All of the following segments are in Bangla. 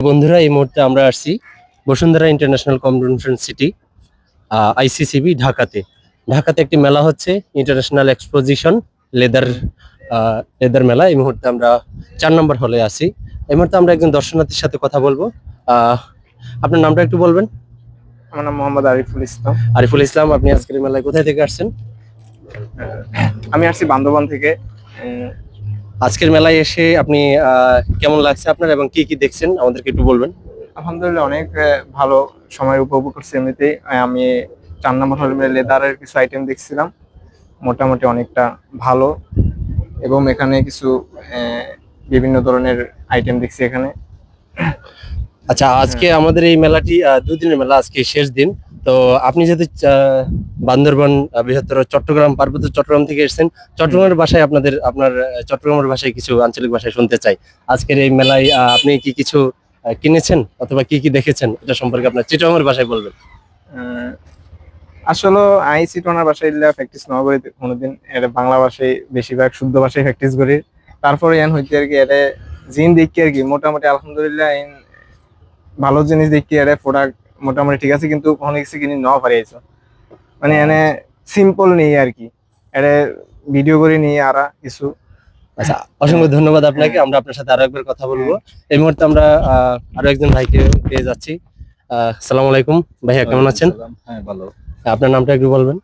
বন্ধুরা এই মুহূর্তে আমরা আসছি Bashundhara international convention city ICCB ঢাকাতে। ঢাকাতে একটি মেলা হচ্ছে ইন্টারন্যাশনাল এক্সপোজিশন লেদার লেদার মেলা। এই মুহূর্তে আমরা চার নম্বর হলে আছি। এই মুহূর্তে আমরা একজন দর্শনার্থীর সাথে কথা বলব। আহ, আপনার নামটা একটু বলবেন? আমার নাম মোহাম্মদ আরিফুল ইসলাম। আরিফুল ইসলাম আপনি আজকের মেলায় কোথায় থেকে আসছেন? আমি আসছি বান্দরবান থেকে। আজকের মেলায় এসে আপনি কেমন লাগছে আপনার এবং কি কি দেখছেন? আমাদেরকে একটু বলবেন। আলহামদুলিল্লাহ অনেক ভালো সময় উপভোগ করছি এমনিতেই। আহ, আমি চার নম্বর হলে লেদারের কিছু আইটেম দেখছিলাম। মোটামুটি অনেকটা ভালো। এবং এখানে কিছু বিভিন্ন ধরনের আইটেম দেখছি এখানে। আচ্ছা আজকে আমাদের এই মেলাটি দুদিনের মেলা আজকে শেষ দিন। তো আপনি যেহেতু বান্দরবান বৃহত্তর চট্টগ্রাম, পার্বত্য চট্টগ্রাম থেকে এসেছেন, চট্টগ্রামের ভাষায় আপনাদের, আপনার চট্টগ্রামের ভাষায় কিছু আঞ্চলিক ভাষায় শুনতে চাই। আজকের এই মেলায় আপনি কি কিছু কিনেছেন অথবা কি কি দেখেছেন? এটা সম্পর্কে আপনার চিটংয়ের ভাষায় বলবেন। আসলে আইসি টোনার ভাষায় প্র্যাকটিস না করি কোনোদিন এটা বাংলা ভাষায় বেশিরভাগ শুদ্ধ ভাষায় প্র্যাকটিস করি। তারপরে এন হইতে আর কি এটা জিন দেখি আর কি, মোটামুটি আলহামদুলিল্লাহ ভালো জিনিস দেখি এটা প্রোডাক্ট মোটামুটি ঠিক আছে কিন্তু কিছু কিনে নেওয়া পারি মানে এনে সিম্পল নেই আর কি। এটা ভিডিও করে নিয়ে আরা কিছু। আচ্ছা অসংখ্য ধন্যবাদ আপনাকে। আমরা আপনার সাথে আরও একবার কথা বলব। এই মুহূর্তে আমরা আহ, আরও একজন ভাইকে পেয়ে যাচ্ছি। আহ, আসসালামু আলাইকুম। ভাইয়া কেমন আছেন? হ্যাঁ ভালো। আপনার নামটা একটু বলবেন।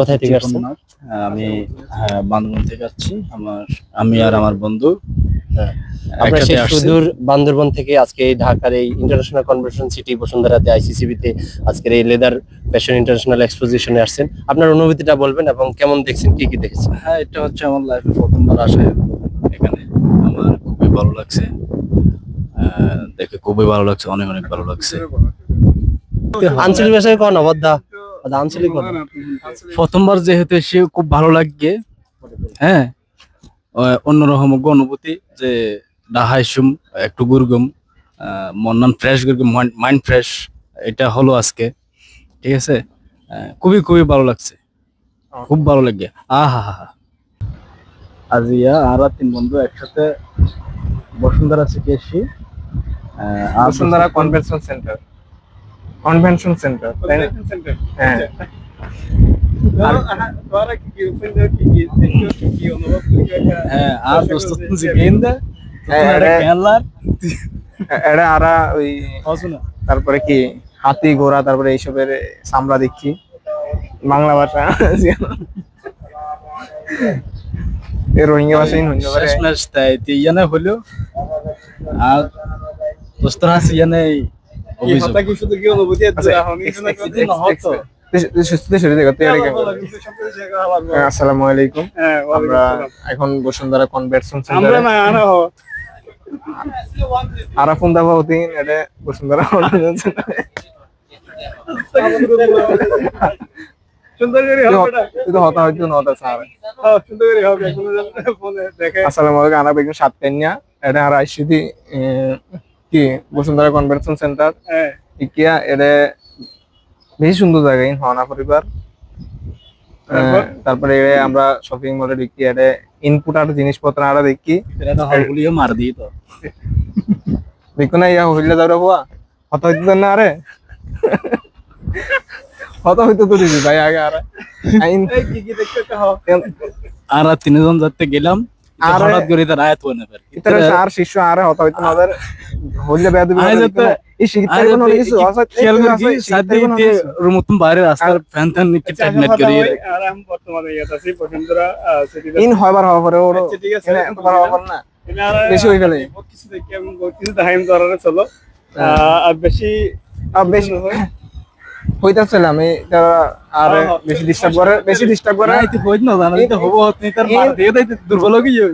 কোথায় থেকে আসছেন? হ্যাঁ, আমি হ্যাঁ বান্দরবান থেকে আসছি। আমার আমি আর আমার বন্ধু হ্যাঁ, আমরা সেই সুদূর বান্দরবন থেকে আজকে ঢাকার এই ইন্টারন্যাশনাল কনভেনশন সিটি বসুন্ধরাতে আইসিসিবিতে আজকের এই লেদার ফ্যাশন ইন্টারন্যাশনাল এক্সপোজিশনে আসছেন। আপনার অনুভূতিটা বলবেন এবং কেমন দেখছেন কি কি দেখেছেন? হ্যাঁ এটা হচ্ছে আমার লাইফে প্রথমবার আসে এখানে আমার খুবই ভালো লাগছে। দেখে খুবই ভালো লাগছে অনেক অনেক ভালো লাগছে। আঞ্চলিক ভাষায় কোন অবদ্ধা আঞ্চলিক প্রথমবার যেহেতু এসে খুব ভালো লাগে হ্যাঁ অন্যরকম অনুভূতি যে ডাহাইসুম একটু গুরগুম মন ফ্রেশ গুরগুম মাইন্ড ফ্রেশ এটা হলো আজকে ঠিক আছে? খুবই খুবই ভালো লাগছে খুব ভালো লাগে আহা হা হা আজ ইয়া আর তিন বন্ধু একসাথে বসুন্ধরা থেকে AC Bashundhara convention center convention center হ্যাঁ। হ্যাঁ আর দোস্ত তুই হ্যাঁ, এটা- আরা ওই তারপরে কি হাতি ঘোড়া তারপরে এইসবের চামড়া দেখছি। বাংলা ভাষা এ রোহিঙ্গা শেষ ম্যাচ হলো আর দোস্তরা আছে ইয়ানে অভিযোগ। আসসালামু আলাইকুম। আমরা এখন বসুন্ধরা সেন্টারে। আরাফুন দাবা হতিন এটা বসুন্ধরা হতা আসসালামু আলাইকুম সাত এটা আর আইসিডি কি বসুন্ধরা কনভেনশন সেন্টার? ইকিয়া এটা বেশি সুন্দর জায়গা ইন হনা পরিবার। তারপরে? এ আমরা শপিং মলে দেখি এটা ইনপুট আর জিনিসপত্র আরা দেখি। হলগুলিও মার দিই তো। দেখো না ইয়া হইলে যাওয়া হওয়া হত হইতে না আরে। হত হইতে তো দিবি ভাই আগে আরে। আইন আর আর তিনজন যাতে গেলাম। হঠাৎ করে তার আয়াত হয়ে নেবে ইতারে আর শিষ্য আরে হত হইতে না হইলে এই কোনো কিছু আছে খেয়াল করি সাথে কিছু। রুমতুম বাইরে রাস্তার ফ্যান ফ্যান নিকে টাইট নাইট করি ইন হবার হওয়ার পরে ওর এনে হবার না বেশি হয়ে গেলে। আর বেশি বেশি হইতাছিলাম আমি এটা আর বেশি ডিস্টার্ব করে বেশি ডিস্টার্ব করে না এতে হইত না জানা তো হব হতে তার মার দিয়ে দেয় দুর্বল হয়ে গিয়ে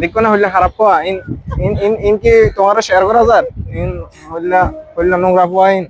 দেখো না হইলে খারাপ পাওয়া ইন ইন ইন ইন কি তোমার শেয়ার করা যার ইন হইলা হইলা নোংরা পোয়া ইন